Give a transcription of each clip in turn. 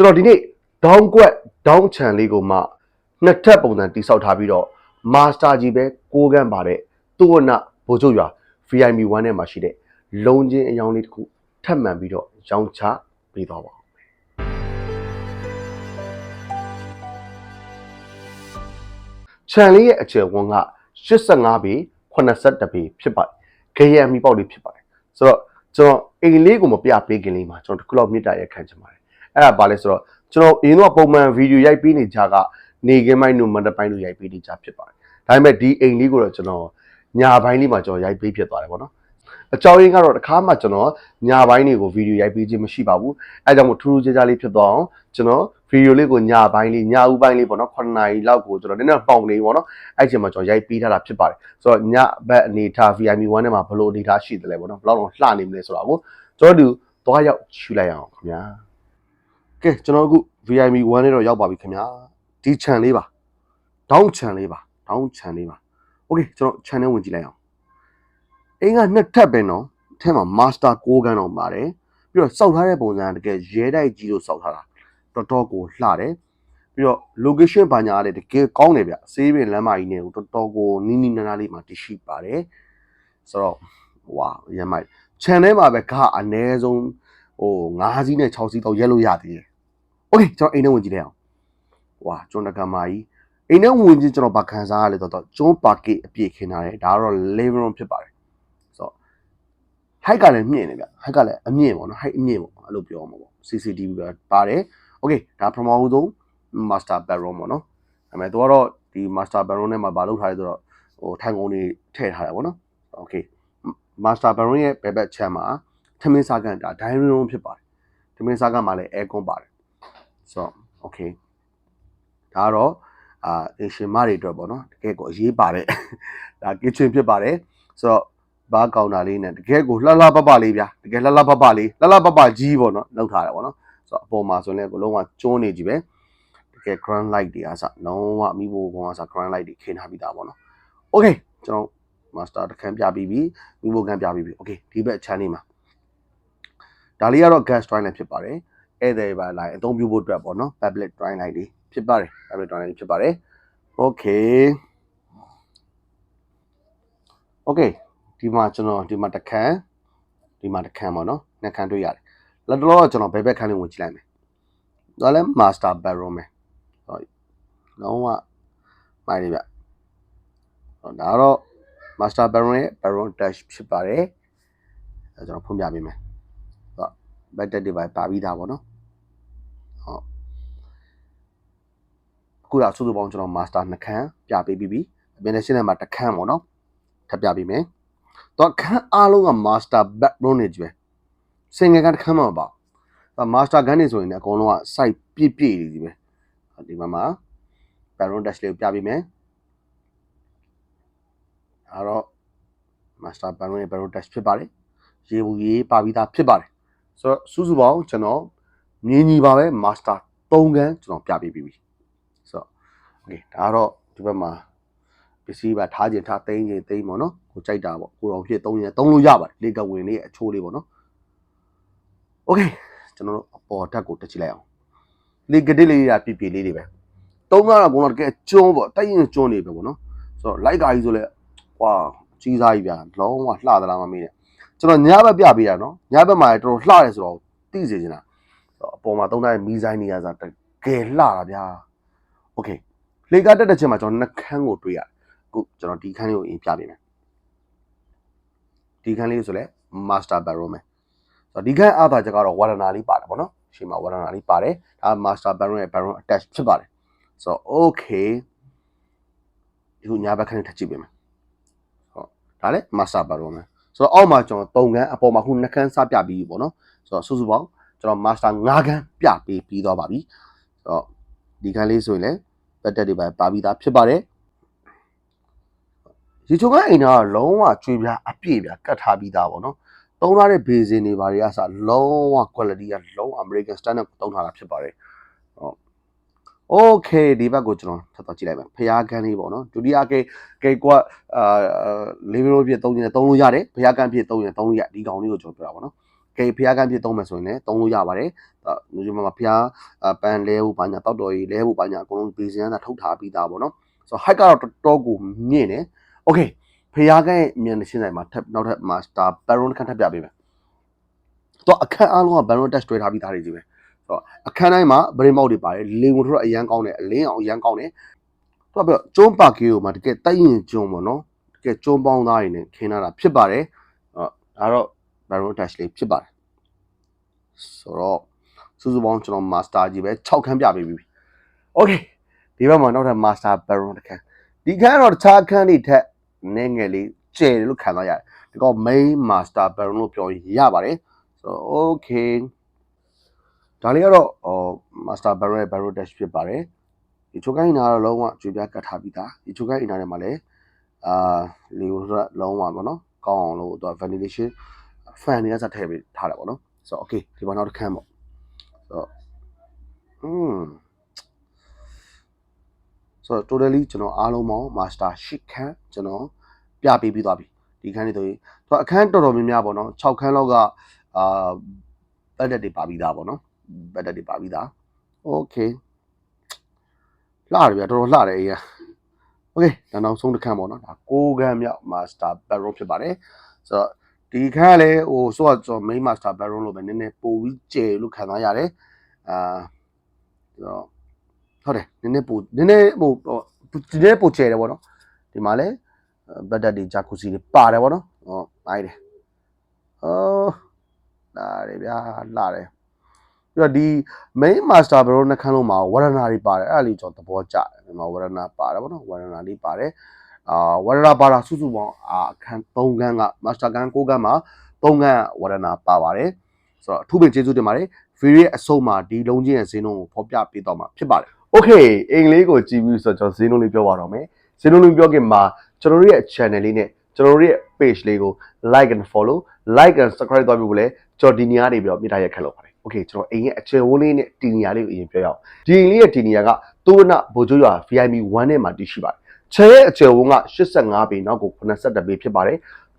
ကျွန်တော်ဒီနေ့ဒေါင်းကွက်ဒေါင်းချန်လေးကိုမှနှစ်ထပ်ပုံစံတိစောက်ထားပြီးတော့မာစတာကြီးပဲကိုးကန်းပါတဲ့သူဝနဘိုလ်ချုပ်ရွာ VIP 1ထဲမှာရှိတဲ့လုံချင်းအယောင်လေးတစ်ခုထပ်မံပြီးတော့ရောင်းချပေးသွားပါဦးချန်လေးရဲ့အကျယ်ဝန်းက85ပေ82ပေဖြစ်ပါတယ်။ခေရမီပေါက်လေးဖြစ်ပါတယ်။ဆိုတော့ကျွန်တော်အိမ်လေးကိုမပြပေးခင်လေးမှာကျွန်တော်တစ်ခုလောက်မြစ်တာရက်ခံချင်ပါတယ်။ အဲ့ဒါဘာလဲဆိုတော့ကျွန်တော်အရင်တော့ပုံမှန်ဗီဒီယိုရိုက်ပေးနေကြကနေကင်းပိုင်းတို့မန်တပိုင်းတို့ရိုက်ပေးနေကြဖြစ်ပါတယ်။ဒါပေမဲ့ဒီအိမ်လေးကိုတော့ကျွန်တော်ညာပိုင်းလေးမှာကျွန်တော်ရိုက်ပေးဖြစ်သွားတယ်ပေါ့နော်။အကြောင်းရင်းကတော့တစ်ခါမှကျွန်တော်ညာပိုင်းတွေကိုဗီဒီယိုရိုက်ပေးခြင်းမရှိပါဘူး။အဲဒါကြောင့်မို့ထူးထူးခြားခြားလေးဖြစ်သွားအောင်ကျွန်တော်ဗီဒီယိုလေးကိုညာပိုင်းလေးညာဦးပိုင်းလေးပေါ့နော်9နာရီလောက်ကိုကျွန်တော်နည်းနည်းပေါင်နေပေါ့နော်။အဲ့ချိန်မှာကျွန်တော်ရိုက်ပေးထားတာဖြစ်ပါတယ်။ဆိုတော့ညဘက်အနေထား VIP 1 ထဲမှာဘယ်လိုအနေထားရှိသလဲပေါ့နော်။ဘယ်လောက်တော့လှနေမလဲဆိုတာကိုကျွန်တော်တို့သွားရောက်ရှုလိုက်အောင်ခင်ဗျာ။ ကဲကျွန်တော်အခု VIP 1ထဲတော့ရောက်ပါပြီခင်ဗျာ။ဒီ channel လေးပါ။ down channel လေးပါ။ down channel လေးပါ။ Okay ကျွန်တော် channel ဝင်ကြည့်လိုက်အောင်။အင်းကနှစ်ထပ်ပဲနော်။အထက်မှာ master 6ခန်းတော့ပါတယ်။ပြီးတော့စောက်ထားတဲ့ပုံစံကတကယ်ရဲတိုက်ကြီးလို့စောက်ထားတာ။တော်တော်ကိုလှတယ်။ပြီးတော့ location ဘာညာလည်းတကယ်ကောင်းတယ်ဗျ။ဆေးပင်လမ်းမကြီးနဲ့ကိုတော်တော်ကိုနီးနီးနားနားလေးမှာတရှိပါတယ်။ဆိုတော့ဝါရမ်းမိုက် channel မှာပဲကအနည်းဆုံးဟို9စီးနဲ့6စီးတော့ရက်လို့ရသေးတယ်။ Okay ကျွန်တော်အိမ်ထဲဝင်ကြည့်လိုက်အောင်။ဝါကျွန်တော်ကမာကြီးအိမ်ထဲဝင်ကြည့်ကျွန်တော်ဗခံစားရလေတော့ကျွန်းပါကေအပြည့်ခင်းထားတယ်ဒါကတော့ living room ဖြစ်ပါတယ်ဆိုတော့ height ကလည်းမြင့်နေဗျ height ကလည်းအမြင့်ပေါ့နော် height အမြင့်ပေါ့အဲ့လိုပြောမှာပေါ့ CCTV ပဲပါတယ် okay ဒါပထမဆုံး master bedroom ပေါ့နော်ဒါပေမဲ့သူကတော့ဒီ master bedroom နဲ့မှာဘာလုပ်ထားလဲဆိုတော့ဟိုထိုင်ကုန်တွေထည့်ထားတယ်ပေါ့နော် okay master bedroom ရဲ့ဘယ်ဘက်ချမ်းမှာထမင်းစားကန်ဒါ dining room ဖြစ်ပါတယ်ထမင်းစားကန်မှာလည်း aircon ပါတယ် ဆိုတော့ okay ဒါကတော့အာအရှင်မတွေအတွက်ပေါ့နော်တကယ်ကိုအရေးပါတယ်ဒါ kitchen ဖြစ်ပါတယ်ဆိုတော့ဘာကောင်တာလေးနဲ့တကယ်ကိုလှလှပပလေးဗျာတကယ်လှလှပပလေးလှလှပပကြီးပေါ့နော်လောက်ထားတယ်ပေါ့နော်ဆိုတော့အပေါ်မှာဆိုရင်လည်းလုံးဝကျွန်းနေကြီးပဲတကယ် grand light တွေအားစလုံးဝမိဖို့ကောင်အားစ grand light တွေခင်းထားပြီးသားပေါ့နော် okay ကျွန်တော် master တခန်းပြပြီးပြီမိဖို့ကန်ပြပြီးပြီ okay ဒီဘက် channel မှာဒါလေးကတော့ gas toilet ဖြစ်ပါတယ် ဧည့်သည်ပါလာအသုံးပြုဖို့အတွက်ပေါ့နော် public toilet တွေဖြစ်ပါတယ် public toilet တွေဖြစ်ပါတယ် okay okay ဒီမှာကျွန်တော်ဒီမှာတစ်ခန်းဒီမှာတစ်ခန်းပေါ့နော်နှစ်ခန်းတွေ့ရတယ်လက်တလောကကျွန်တော်ဘယ်ဘက်ခန်းလေးဝင်ကြည့်လိုက်မယ်ဒါလည်း master bedroom ပဲဟုတ်လုံးဝမိုက်လေးဗျဟောဒါတော့ master bedroom ရဲ့ bedroom dash ဖြစ်ပါတယ်အဲကျွန်တော်ဖွင့်ပြပေးမယ်ဟုတ် bed deck တွေပါပါပြီးသားပေါ့နော် ဟုတ်အခုတော့စုစုပေါင်းကျွန်တော် master နှစ်ခန်းပြပေးပြီးပြီအပြင်နဲ့ရှင်းထဲမှာတစ်ခန်းပေါ့နော်ထပ်ပြပေးမယ်တော့ခန်းအားလုံးက master bedroom နေကြီးပဲ single ကတစ်ခန်းမှမပါဘူး master ခန်းနေဆိုရင်လည်းအကုန်လုံးက site ပြည့်ပြည့်ကြီးပဲဒီမှာမှာ bedroom dash လေးကိုပြပေးမယ်အဲ့တော့ master bedroom ရဲ့ bedroom dash ဖြစ်ပါတယ်ရေဘူးရေပါပြီးသားဖြစ်ပါတယ်ဆိုတော့စုစုပေါင်းကျွန်တော် မြင်းကြီးပါပဲ master 3ခန်းကျွန်တော်ပြပေးပြီးပြီဆိုတော့ okay ဒါကတော့ဒီဘက်မှာပစ္စည်းပါထားခြင်းထားသိမ်းခြင်းသိမ်းပေါ့နော်ကိုကြိုက်တာပေါ့ကိုတော်ဖြစ်သုံးရင်သုံးလို့ရပါတယ်လေကဝင်လေးအချိုးလေးပေါ့နော် okay ကျွန်တော်တို့အပေါ်ဓာတ်ကိုတက်ကြည့်လိုက်အောင်လေကဒစ်လေးတွေကပြပြလေးတွေပဲသုံးရတာကတော့တကယ်ကျွန်းပေါ့တိုက်ရင်ကျွန်းနေပဲပေါ့နော်ဆိုတော့လိုက်ကာကြီးဆိုလဲကွာကြီးစားကြီးဗျာလုံးဝလှသလားမမေးနဲ့ကျွန်တော်ညဘက်ပြပေးရနော်ညဘက်မှာတော်တော်လှတယ်ဆိုတော့သိစေချင်တာ အပေါ်မှာသုံးထားတဲ့မီဇိုင်းနေရစားတကယ်လှတာဗျာ okay လေကားတက်တဲ့ချက်မှာကျွန်တော်နှခမ်းကိုတွေးရတယ်အခုကျွန်တော်ဒီခန်းလေးကိုအရင်ပြပေးမယ်ဒီခန်းလေးဆိုလဲ master bedroom ပဲဆိုတော့ဒီခန်းအားသာချက်ကတော့ဝါရနာလေးပါတယ်ဗောနော်ရှေ့မှာဝါရနာလေးပါတယ်ဒါ master bedroom ရဲ့ bedroom attach ဖြစ်ပါတယ်ဆိုတော့ okay ဒီခုညာဘက်ခန်းလေးထပ်ကြည့်ပေးမယ်ဟုတ်ဒါလည်း master bedroom ပဲဆိုတော့အောက်မှာကျွန်တော်3ခန်းအပေါ်မှာခု2ခန်းစပြပြီးပြီဗောနော်ဆိုတော့စုစုပေါင်း ကျွန်တော် master 5ခန်းပြပေးပြီးတော့ပါပြီဆိုတော့ဒီခန်းလေးဆိုရင်လည်းဘက်တက်တွေပါပါပြီးသားဖြစ်ပါတယ်ရေချိုကအိမ်သားကလုံးဝကျွေးပြားအပြည့်ပြားကတ်ထားပြီးသားပေါ့နော်သုံးထားတဲ့ဘေးစင်တွေဘာတွေကစလုံးဝ quality ကလုံး American standard သုံးထားတာဖြစ်ပါတယ်ဟုတ် okay ဒီဘက်ကိုကျွန်တော်ထပ်တော့ကြည့်လိုက်မယ်ဖျားကန်းလေးပေါ့နော်ဒုတိယကေကေကွက်အာ living room ဖြစ်သုံးရင်သုံးလို့ရတယ်ဖျားကန်းဖြစ်သုံးရင်သုံးလို့ရဒီကောင်လေးကိုကျွန်တော်ပြောတာပေါ့နော် ကဲဖျားကန်းပြစ်သုံးမယ်ဆိုရင်လည်းသုံးလို့ရပါတယ်။ဒီမှာဖျားပန်လဲဖို့ဘာညာတောက်တော်ကြီးလဲဖို့ဘာညာအကုန်လုံးဘေးစင်ကထုတ်ထားပြီးသားပေါ့နော်။ဆိုတော့ height ကတော့တော်တော်ကိုမြင့်တယ်။ Okay ဖျားကန်းရဲ့မြန်နှင်းဆိုင်မှာထပ်နောက်ထပ် master baron ခန့်ထပ်ပြပေးမယ်။တော့အခက်အားလုံးက baron test တွေ့ထားပြီးသားတွေကြီးပဲ။ဆိုတော့အခန်းတိုင်းမှာဗရင်မောက်တွေပါတယ်။လင်းဝင်ထွက်အရန်ကောင်းတယ်။အလင်းအောင်အရန်ကောင်းတယ်။တော့ပြီးတော့ကျုံးပါကေကိုမှတကယ်တိုက်ရင်ကျုံးပေါ့နော်။တကယ်ကျုံးပေါင်းသားတွေနဲ့ခင်းလာတာဖြစ်ပါတယ်။အဲ့တော့ baron dash လေးဖြစ်ပါတယ်ဆိုတော့စုစုပေါင်းကျွန်တော် master ကြီးပဲ6ခန်းပြပေးပြီ okay ဒီဘက်မှာနောက်ထပ် master baron တစ်ခန်းဒီခန်းတော့တခြားခန်းတွေထက်နည်းငယ်လေးကျယ်တယ်လို့ခံစားရတယ်ဒီကော main master baron လို့ပြောရင်ရပါတယ်ဆိုတော့ okay ဒါလေးကတော့ဟို master baron ရဲ့ baron dash ဖြစ်ပါတယ်ဒီချိုကိုင်းနာတော့လုံးဝကြွေပြကတ်ထားပြီးသားဒီချိုကိုင်းနာထဲမှာလည်းအာလီယိုရလုံးဝပေါ့နော်ကောင်းအောင်လို့သူက ventilation fan တွေကစထည့်ပေးထားတယ်ပေါ့နော်ဆိုတော့ okay ဒီမှာနောက်တစ်ခန်းပေါ့ဆိုတော့อืมဆိုတော့ totally ကျွန်တော်အားလုံးပေါင်း master 10ခန်းကျွန်တော်ပြပေးပြီးသွားပြီဒီခန်းလေးဆိုရင်သူကအခန်းတော်တော်များများပေါ့နော်6ခန်းလောက်ကအာဘက်တက်တွေပါပြီးသားပေါ့နော်ဘက်တက်တွေပါပြီးသား okay လှတယ်ဗျာတော်တော်လှတယ်အေးရ okay ဒါနောက်ဆုံးတစ်ခန်းပေါ့နော်ဒါ6ခန်းမြောက် master baron ဖြစ်ပါတယ်ဆိုတော့ ဒီခန်းကလည်းဟိုဆိုတော့ကျွန်တော် main master baron လို့ပဲနည်းနည်းပိုပြီးကျယ်လို့ခံစားရတယ်အာဆိုတော့ဟုတ်တယ်နည်းနည်းပိုနည်းနည်းဟိုဒီနည်းပိုကျယ်တယ်ပေါ့နော်ဒီမှာလည်းဘက်တက်ဒီဂျာကူစီတွေပါတယ်ပေါ့နော်ဟောနိုင်တယ်ဟောလာတယ်ဗျာလာတယ်ပြီးတော့ဒီ main master baron နှစ်ခန်းလုံးမှာဝရဏတွေပါတယ်အဲ့ဒါလေးကျွန်တော်သဘောကျတယ်ဒီမှာဝရဏပါတယ်ပေါ့နော်ဝရဏလေးပါတယ် အာဝရဏပါတာစုစုပေါင်းအာအခန်း3ခန်းက master ခန်း6ခန်းမှာ3ခန်းဝရဏပါပါတယ်ဆိုတော့အထူးပင်ကျေးဇူးတင်ပါတယ်ဗီဒီယိုရဲ့အဆုံးမှာဒီလုံးချင်းရဲ့ဈေးနှုန်းကိုဖော်ပြပေးတော့မှာဖြစ်ပါတယ် Okay အင်္ဂလိပ်ကိုကြည့်ပြီးဆိုတော့ကျွန်တော်ဈေးနှုန်းလေးပြောပါတော့မယ်ဈေးနှုန်းလေးပြောခင်မှာကျွန်တော်တို့ရဲ့ channel လေးနဲ့ကျွန်တော်တို့ရဲ့ page လေးကို like and follow like and subscribe သွားပြီးဖို့လဲကျွန်တော်ဒီနေရာနေပြီးတော့မြစ်တာရက်ခက်လုပ်ပါတယ် Okay ကျွန်တော်အိမ်ရဲ့အခြေဝန်းလေးနဲ့ဒီနေရာလေးကိုအရင်ပြောရအောင်ဒီအိမ်လေးရဲ့ဒီနေရာကသုဝနဘိုလ်ချုပ်ရွာ VIP 1နဲ့မှာတည်ရှိပါတယ် ခြေရဲ့အခြေဝန်းက85ပေနောက်ကို82ပေဖြစ်ပါတယ်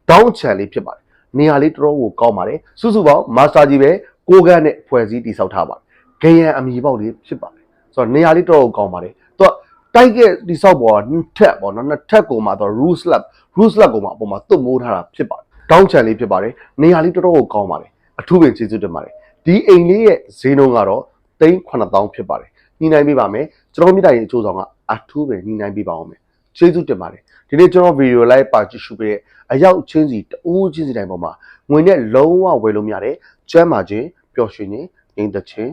ဒေါင်းချန်လေးဖြစ်ပါတယ်နေရာလေးတော်တော်ကိုကောင်းပါတယ်စုစုပေါင်း master ကြီးပဲကိုကန်းနဲ့ဖွဲ့စည်းတည်ဆောက်ထားပါတယ်ဂရန်အမီပေါက်လေးဖြစ်ပါတယ်ဆိုတော့နေရာလေးတော်တော်ကောင်းပါတယ်သူကတိုက်ခဲ့တိဆောက်ပေါ်ကနှစ်ထက်ပေါ့နော်နှစ်ထက်ကိုမှတော့ roof slab roof slab ကိုမှအပေါ်မှာသွတ်မိုးထားတာဖြစ်ပါတယ်တောင်းချန်လေးဖြစ်ပါတယ်နေရာလေးတော်တော်ကိုကောင်းပါတယ်အထူးပင်ကျေးဇူးတင်ပါတယ်ဒီအိမ်လေးရဲ့ဈေးနှုန်းကတော့39000ဖြစ်ပါတယ်ညှိနှိုင်းပေးပါမယ်ကျွန်တော်မြစ်တိုင်ရဲ့အချိုးဆောင်ကအထူးပင်ညှိနှိုင်းပေးပါအောင်မယ် ကျေးဇူးတင်ပါတယ်ဒီနေ့ကျွန်တော်ဗီဒီယိုလိုက်ပါကြည့်ရှုပေးတဲ့အရောက်ချင်းစီတူးချင်းစီတိုင်းပေါ်မှာငွေနဲ့လုံးဝဝယ်လို့မရတဲ့ကျမ်းမာခြင်းပျော်ရွှင်ခြင်းငြိမ်သက်ခြင်း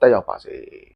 တက်ရောက်ပါစေ